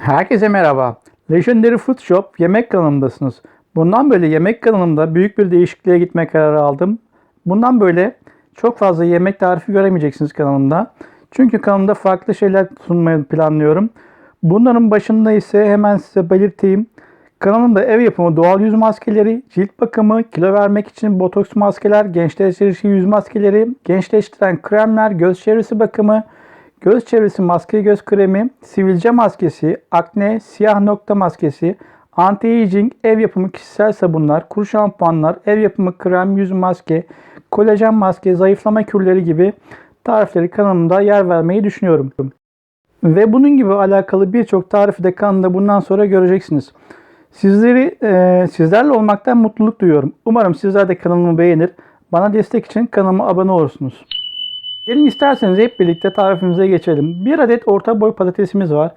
Herkese merhaba. Legendary Food Shop yemek kanalımdasınız. Bundan böyle yemek kanalımda büyük bir değişikliğe gitme kararı aldım. Bundan böyle çok fazla yemek tarifi göremeyeceksiniz kanalımda. Çünkü kanalımda farklı şeyler sunmayı planlıyorum. Bunların başında ise hemen size belirteyim. Kanalımda ev yapımı doğal yüz maskeleri, cilt bakımı, kilo vermek için botoks maskeler, gençleştirici yüz maskeleri, gençleştiren kremler, göz çevresi bakımı, göz çevresi maske göz kremi, sivilce maskesi, akne, siyah nokta maskesi, anti-aging, ev yapımı kişisel sabunlar, kuru şampuanlar, ev yapımı krem, yüz maske, kolajen maske, zayıflama kürleri gibi tarifleri kanalımda yer vermeyi düşünüyorum. Ve bunun gibi alakalı birçok tarifi de kanalımda bundan sonra göreceksiniz. Sizleri e, sizlerle olmaktan mutluluk duyuyorum. Umarım sizler de kanalımı beğenir. Bana destek için kanalıma abone olursunuz. Gelin isterseniz hep birlikte tarifimize geçelim. Bir adet orta boy patatesimiz var.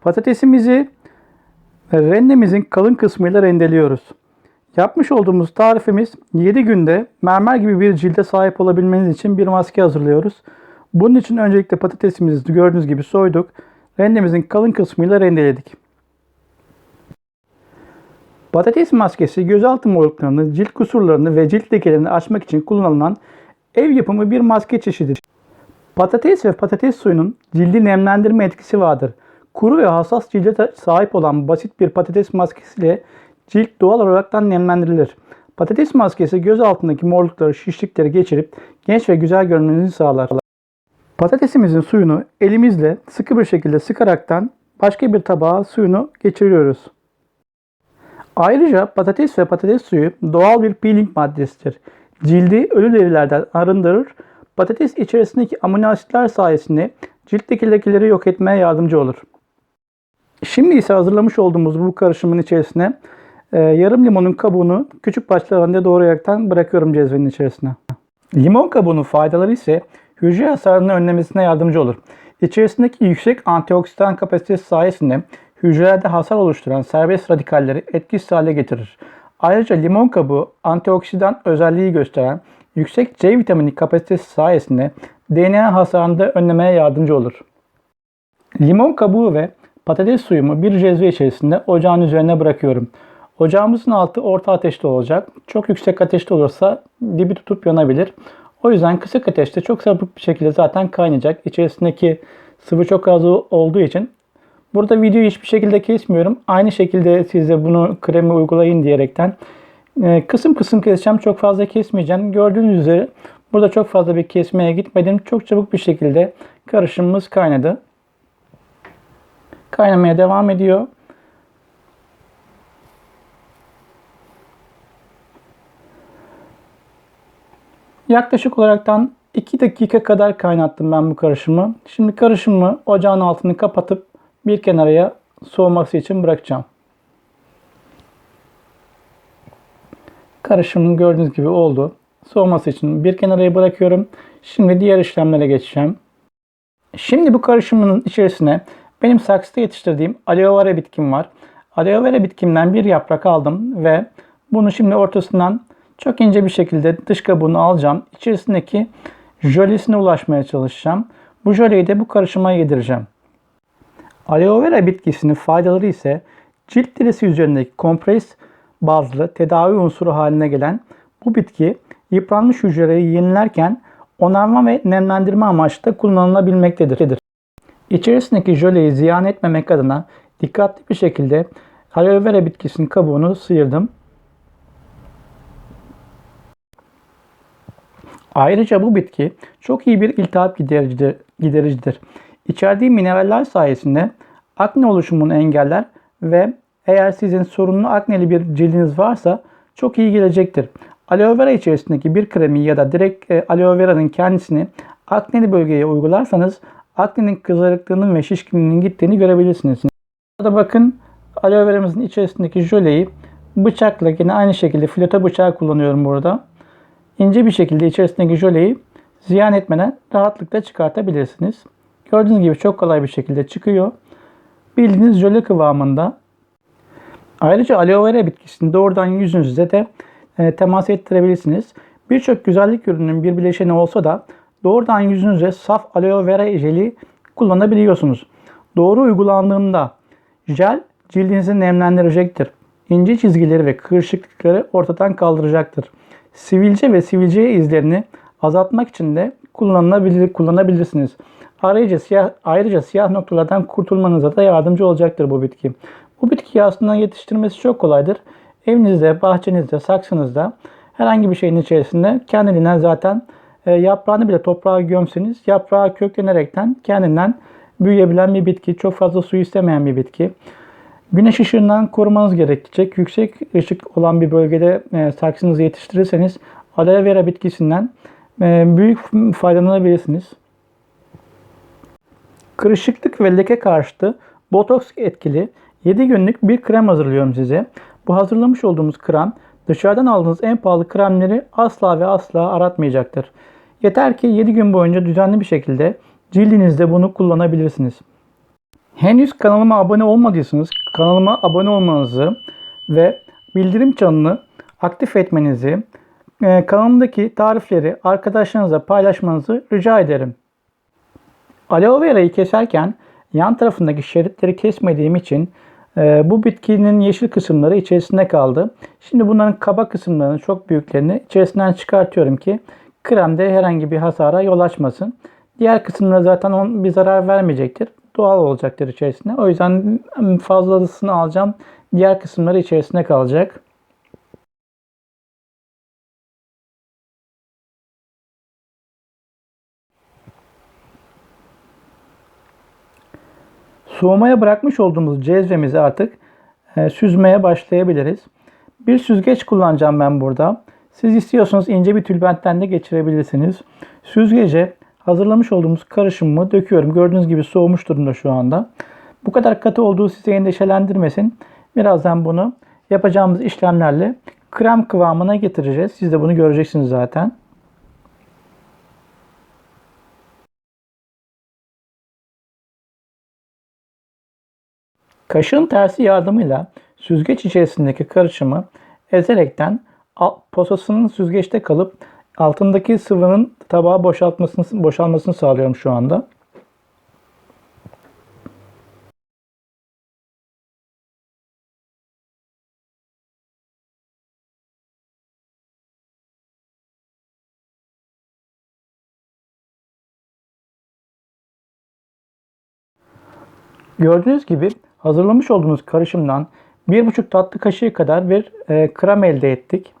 Patatesimizi rendemizin kalın kısmıyla rendeliyoruz. Yapmış olduğumuz tarifimiz 7 günde mermer gibi bir cilde sahip olabilmeniz için bir maske hazırlıyoruz. Bunun için öncelikle patatesimizi gördüğünüz gibi soyduk. Rendemizin kalın kısmıyla rendeledik. Patates maskesi gözaltı morluklarını, cilt kusurlarını ve cilt lekelerini açmak için kullanılan ev yapımı bir maske çeşididir. Patates ve patates suyunun cildi nemlendirme etkisi vardır. Kuru ve hassas cilde sahip olan basit bir patates maskesiyle cilt doğal olaraktan nemlendirilir. Patates maskesi göz altındaki morlukları, şişlikleri geçirip genç ve güzel görünmenizi sağlar. Patatesimizin suyunu elimizle sıkı bir şekilde sıkaraktan başka bir tabağa suyunu geçiriyoruz. Ayrıca patates ve patates suyu doğal bir peeling maddesidir. Cildi ölü derilerden arındırır. Patates içerisindeki amino asitler sayesinde ciltteki lekeleri yok etmeye yardımcı olur. Şimdi ise hazırlamış olduğumuz bu karışımın içerisine e, yarım limonun kabuğunu küçük parçalar halinde doğrayaraktan bırakıyorum cezvenin içerisine. Limon kabuğunun faydaları ise hücre hasarını önlemesine yardımcı olur. İçerisindeki yüksek antioksidan kapasitesi sayesinde hücrelerde hasar oluşturan serbest radikalleri etkisiz hale getirir. Ayrıca limon kabuğu antioksidan özelliği gösteren yüksek C vitamini kapasitesi sayesinde DNA hasarını da önlemeye yardımcı olur. Limon kabuğu ve patates suyumu bir cezve içerisinde ocağın üzerine bırakıyorum. Ocağımızın altı orta ateşte olacak. Çok yüksek ateşte olursa dibi tutup yanabilir. O yüzden kısık ateşte çok sabık bir şekilde zaten kaynayacak. İçerisindeki sıvı çok az olduğu için Burada videoyu hiçbir şekilde kesmiyorum. Aynı şekilde size bunu kremi uygulayın diyerekten e, kısım kısım keseceğim. Çok fazla kesmeyeceğim. Gördüğünüz üzere burada çok fazla bir kesmeye gitmedim. Çok çabuk bir şekilde karışımımız kaynadı. Kaynamaya devam ediyor. Yaklaşık olaraktan 2 dakika kadar kaynattım ben bu karışımı. Şimdi karışımı ocağın altını kapatıp bir kenaraya soğuması için bırakacağım. Karışımım gördüğünüz gibi oldu. Soğuması için bir kenaraya bırakıyorum. Şimdi diğer işlemlere geçeceğim. Şimdi bu karışımın içerisine benim saksıda yetiştirdiğim aloe vera bitkim var. Aloe vera bitkimden bir yaprak aldım ve bunu şimdi ortasından çok ince bir şekilde dış kabuğunu alacağım. İçerisindeki jölesine ulaşmaya çalışacağım. Bu jöleyi de bu karışıma yedireceğim. Aloe vera bitkisinin faydaları ise cilt derisi üzerindeki kompres bazlı tedavi unsuru haline gelen bu bitki yıpranmış hücreleri yenilerken onarma ve nemlendirme amaçlı kullanılabilmektedir. İçerisindeki jöleyi ziyan etmemek adına dikkatli bir şekilde aloe vera bitkisinin kabuğunu sıyırdım. Ayrıca bu bitki çok iyi bir iltihap gidericidir. gidericidir. İçerdiği mineraller sayesinde akne oluşumunu engeller ve eğer sizin sorunlu akneli bir cildiniz varsa çok iyi gelecektir. Aloe vera içerisindeki bir kremi ya da direkt e, aloe vera'nın kendisini akneli bölgeye uygularsanız aknenin kızarıklığının ve şişkinliğinin gittiğini görebilirsiniz. Burada bakın aloe veramızın içerisindeki jöleyi bıçakla yine aynı şekilde filota bıçağı kullanıyorum burada. İnce bir şekilde içerisindeki jöleyi ziyan etmeden rahatlıkla çıkartabilirsiniz. Gördüğünüz gibi çok kolay bir şekilde çıkıyor. Bildiğiniz jöle kıvamında. Ayrıca aloe vera bitkisini doğrudan yüzünüze de e, temas ettirebilirsiniz. Birçok güzellik ürününün bir bileşeni olsa da doğrudan yüzünüze saf aloe vera jeli kullanabiliyorsunuz. Doğru uygulandığında Jel cildinizi nemlendirecektir. İnce çizgileri ve kırışıklıkları ortadan kaldıracaktır. Sivilce ve sivilce izlerini azaltmak için de kullanılabilir, kullanabilirsiniz. Ayrıca siyah, ayrıca siyah noktalardan kurtulmanıza da yardımcı olacaktır bu bitki. Bu bitkiyi aslında yetiştirmesi çok kolaydır. Evinizde, bahçenizde, saksınızda herhangi bir şeyin içerisinde kendiliğinden zaten e, yaprağını bile toprağa gömseniz yaprağı köklenerekten kendinden büyüyebilen bir bitki. Çok fazla su istemeyen bir bitki. Güneş ışığından korumanız gerekecek. Yüksek ışık olan bir bölgede e, saksınızı yetiştirirseniz aloe vera bitkisinden e, büyük faydalanabilirsiniz. Kırışıklık ve leke karşıtı botoks etkili 7 günlük bir krem hazırlıyorum size. Bu hazırlamış olduğumuz krem dışarıdan aldığınız en pahalı kremleri asla ve asla aratmayacaktır. Yeter ki 7 gün boyunca düzenli bir şekilde cildinizde bunu kullanabilirsiniz. Henüz kanalıma abone olmadıysanız kanalıma abone olmanızı ve bildirim çanını aktif etmenizi, e, kanalımdaki tarifleri arkadaşlarınızla paylaşmanızı rica ederim. Aloe vera'yı keserken yan tarafındaki şeritleri kesmediğim için e, bu bitkinin yeşil kısımları içerisinde kaldı. Şimdi bunların kaba kısımlarının çok büyüklerini içerisinden çıkartıyorum ki kremde herhangi bir hasara yol açmasın. Diğer kısımlara zaten on bir zarar vermeyecektir. Doğal olacaktır içerisinde. O yüzden fazlasını alacağım. Diğer kısımları içerisinde kalacak. Soğumaya bırakmış olduğumuz cezvemizi artık e, süzmeye başlayabiliriz. Bir süzgeç kullanacağım ben burada. Siz istiyorsanız ince bir tülbentten de geçirebilirsiniz. Süzgece hazırlamış olduğumuz karışımımı döküyorum. Gördüğünüz gibi soğumuş durumda şu anda. Bu kadar katı olduğu sizi endişelendirmesin. Birazdan bunu yapacağımız işlemlerle krem kıvamına getireceğiz. Siz de bunu göreceksiniz zaten. Kaşığın tersi yardımıyla süzgeç içerisindeki karışımı ezerekten posasının süzgeçte kalıp altındaki sıvının tabağa boşaltmasını, boşalmasını sağlıyorum şu anda. Gördüğünüz gibi hazırlamış olduğumuz karışımdan 1,5 tatlı kaşığı kadar bir e, krem elde ettik.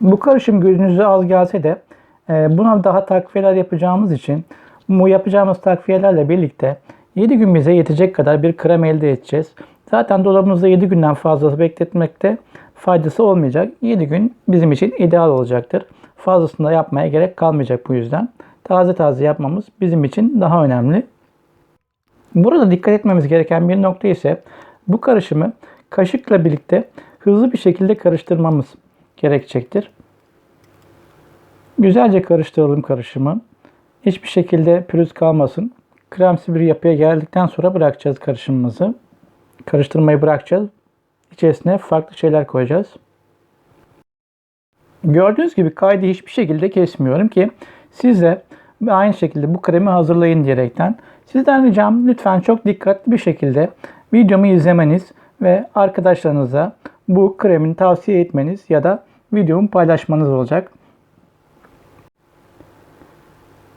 Bu karışım gözünüze az gelse de e, buna daha takviyeler yapacağımız için bu yapacağımız takviyelerle birlikte 7 gün bize yetecek kadar bir krem elde edeceğiz. Zaten dolabımızda 7 günden fazlası bekletmekte faydası olmayacak. 7 gün bizim için ideal olacaktır. Fazlasını da yapmaya gerek kalmayacak bu yüzden. Taze taze yapmamız bizim için daha önemli. Burada dikkat etmemiz gereken bir nokta ise bu karışımı kaşıkla birlikte hızlı bir şekilde karıştırmamız gerekecektir. Güzelce karıştıralım karışımı. Hiçbir şekilde pürüz kalmasın. Kremsi bir yapıya geldikten sonra bırakacağız karışımımızı. Karıştırmayı bırakacağız. İçerisine farklı şeyler koyacağız. Gördüğünüz gibi kaydı hiçbir şekilde kesmiyorum ki siz de aynı şekilde bu kremi hazırlayın diyerekten. Sizden ricam lütfen çok dikkatli bir şekilde videomu izlemeniz ve arkadaşlarınıza bu kremin tavsiye etmeniz ya da videomu paylaşmanız olacak.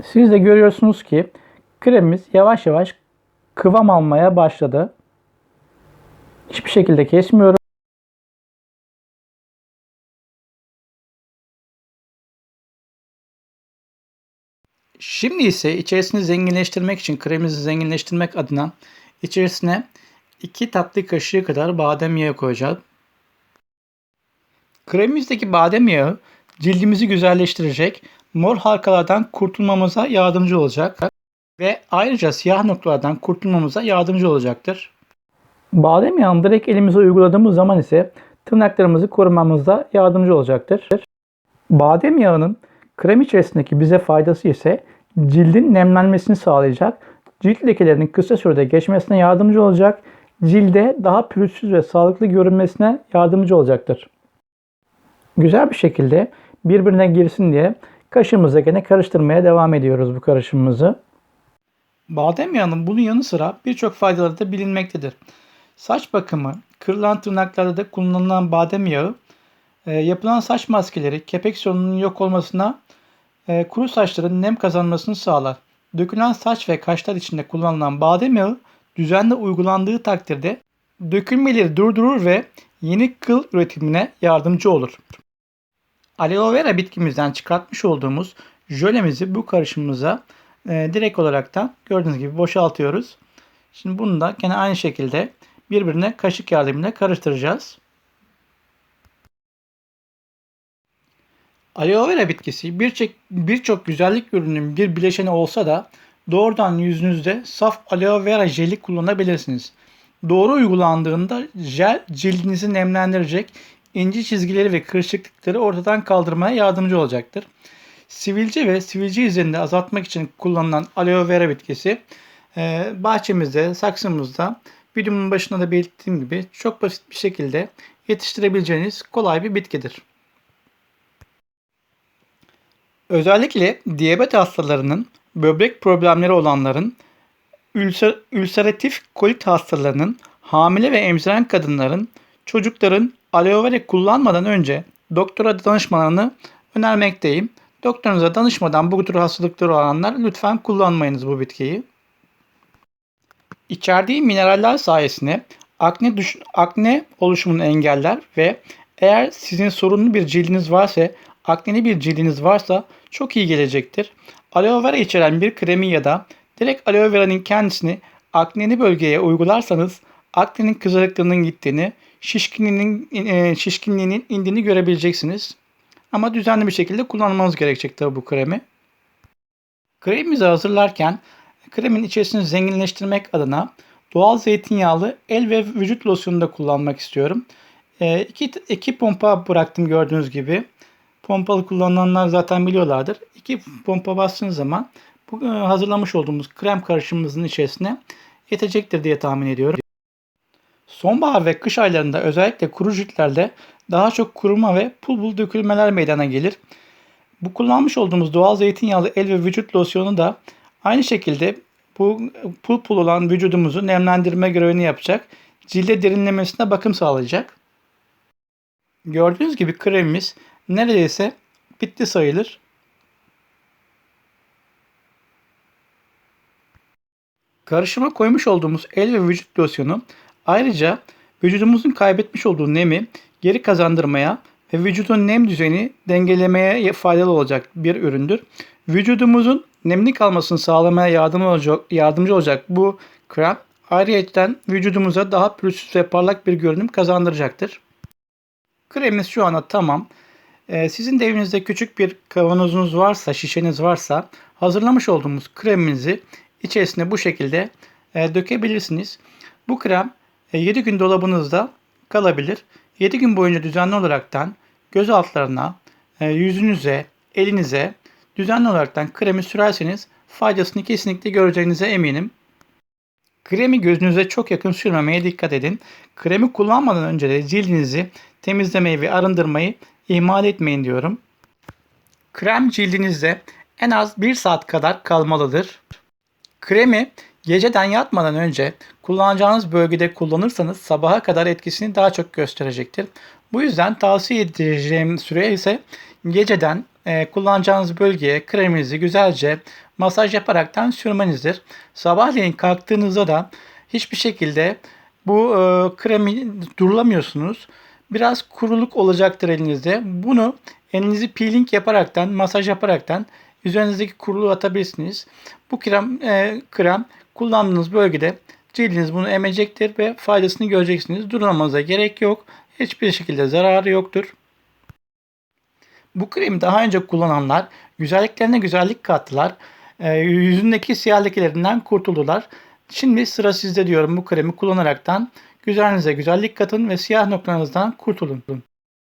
Siz de görüyorsunuz ki kremimiz yavaş yavaş kıvam almaya başladı. Hiçbir şekilde kesmiyorum. Şimdi ise içerisini zenginleştirmek için kremimizi zenginleştirmek adına içerisine 2 tatlı kaşığı kadar badem yağı koyacağız. Kremimizdeki badem yağı cildimizi güzelleştirecek, mor halkalardan kurtulmamıza yardımcı olacak ve ayrıca siyah noktalardan kurtulmamıza yardımcı olacaktır. Badem yağını direkt elimize uyguladığımız zaman ise tırnaklarımızı korumamıza yardımcı olacaktır. Badem yağının krem içerisindeki bize faydası ise cildin nemlenmesini sağlayacak, cilt lekelerinin kısa sürede geçmesine yardımcı olacak, cilde daha pürüzsüz ve sağlıklı görünmesine yardımcı olacaktır. Güzel bir şekilde birbirine girsin diye Kaşığımızla gene karıştırmaya devam ediyoruz bu karışımımızı. Badem yağının bunun yanı sıra birçok faydaları da bilinmektedir. Saç bakımı, kırılan tırnaklarda da kullanılan badem yağı, e, yapılan saç maskeleri, kepek sorununun yok olmasına, e, kuru saçların nem kazanmasını sağlar. Dökülen saç ve kaşlar içinde kullanılan badem yağı düzenli uygulandığı takdirde dökülmeleri durdurur ve yeni kıl üretimine yardımcı olur. Aloe vera bitkimizden çıkartmış olduğumuz jölemizi bu karışımımıza e, direkt olaraktan gördüğünüz gibi boşaltıyoruz. Şimdi bunu da gene aynı şekilde birbirine kaşık yardımıyla karıştıracağız. Aloe vera bitkisi birçok güzellik ürünün bir bileşeni olsa da doğrudan yüzünüzde saf aloe vera jeli kullanabilirsiniz. Doğru uygulandığında jel cildinizi nemlendirecek, ince çizgileri ve kırışıklıkları ortadan kaldırmaya yardımcı olacaktır. Sivilce ve sivilce izlerini azaltmak için kullanılan aloe vera bitkisi e, bahçemizde, saksımızda videomun başında da belirttiğim gibi çok basit bir şekilde yetiştirebileceğiniz kolay bir bitkidir. Özellikle diyabet hastalarının, böbrek problemleri olanların, ülser, ülseratif kolit hastalarının, hamile ve emziren kadınların, çocukların aloe vera kullanmadan önce doktora danışmalarını önermekteyim. Doktorunuza danışmadan bu tür hastalıkları olanlar lütfen kullanmayınız bu bitkiyi. İçerdiği mineraller sayesinde akne, düş- akne oluşumunu engeller ve eğer sizin sorunlu bir cildiniz varsa, akneli bir cildiniz varsa çok iyi gelecektir. Aloe vera içeren bir kremi ya da direkt aloe vera'nın kendisini akneli bölgeye uygularsanız aknenin kızarıklığının gittiğini, şişkinliğinin, e, şişkinliğinin indiğini görebileceksiniz. Ama düzenli bir şekilde kullanmanız gerekecek tabi bu kremi. Kremimizi hazırlarken kremin içerisini zenginleştirmek adına doğal zeytinyağlı el ve vücut losyonu da kullanmak istiyorum. E, iki, iki pompa bıraktım gördüğünüz gibi. Pompalı kullananlar zaten biliyorlardır. İki pompa bastığınız zaman bu e, hazırlamış olduğumuz krem karışımımızın içerisine yetecektir diye tahmin ediyorum. Sonbahar ve kış aylarında özellikle kuru ciltlerde daha çok kuruma ve pul pul dökülmeler meydana gelir. Bu kullanmış olduğumuz doğal zeytinyağlı el ve vücut losyonu da aynı şekilde bu pul pul olan vücudumuzu nemlendirme görevini yapacak. Cilde derinlemesine bakım sağlayacak. Gördüğünüz gibi kremimiz neredeyse bitti sayılır. Karışıma koymuş olduğumuz el ve vücut losyonu ayrıca vücudumuzun kaybetmiş olduğu nemi geri kazandırmaya ve vücudun nem düzeyini dengelemeye faydalı olacak bir üründür. Vücudumuzun nemli kalmasını sağlamaya yardımcı olacak, yardımcı olacak bu krem ayrıyeten vücudumuza daha pürüzsüz ve parlak bir görünüm kazandıracaktır. Kremimiz şu anda tamam. Ee, sizin de evinizde küçük bir kavanozunuz varsa, şişeniz varsa hazırlamış olduğumuz kremimizi içerisine bu şekilde e, dökebilirsiniz. Bu krem e, 7 gün dolabınızda kalabilir. 7 gün boyunca düzenli olaraktan göz altlarına, e, yüzünüze, elinize düzenli olaraktan kremi sürerseniz faydasını kesinlikle göreceğinize eminim. Kremi gözünüze çok yakın sürmemeye dikkat edin. Kremi kullanmadan önce de cildinizi temizlemeyi ve arındırmayı ihmal etmeyin diyorum. Krem cildinizde en az 1 saat kadar kalmalıdır. Kremi geceden yatmadan önce kullanacağınız bölgede kullanırsanız sabaha kadar etkisini daha çok gösterecektir. Bu yüzden tavsiye edeceğim süre ise geceden e, kullanacağınız bölgeye kreminizi güzelce masaj yaparaktan sürmenizdir. Sabahleyin kalktığınızda da hiçbir şekilde bu e, kremi durulamıyorsunuz. Biraz kuruluk olacaktır elinizde. Bunu elinizi peeling yaparaktan, masaj yaparaktan üzerinizdeki kuruluğu atabilirsiniz. Bu krem, e, krem kullandığınız bölgede cildiniz bunu emecektir ve faydasını göreceksiniz. Durulamanıza gerek yok. Hiçbir şekilde zararı yoktur. Bu kremi daha önce kullananlar güzelliklerine güzellik kattılar. E, yüzündeki siyah lekelerinden kurtuldular. Şimdi sıra sizde diyorum bu kremi kullanaraktan güzelinize güzellik katın ve siyah noktalarınızdan kurtulun.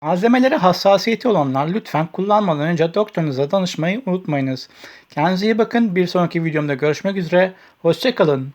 Malzemelere hassasiyeti olanlar lütfen kullanmadan önce doktorunuza danışmayı unutmayınız. Kendinize iyi bakın. Bir sonraki videomda görüşmek üzere. Hoşçakalın.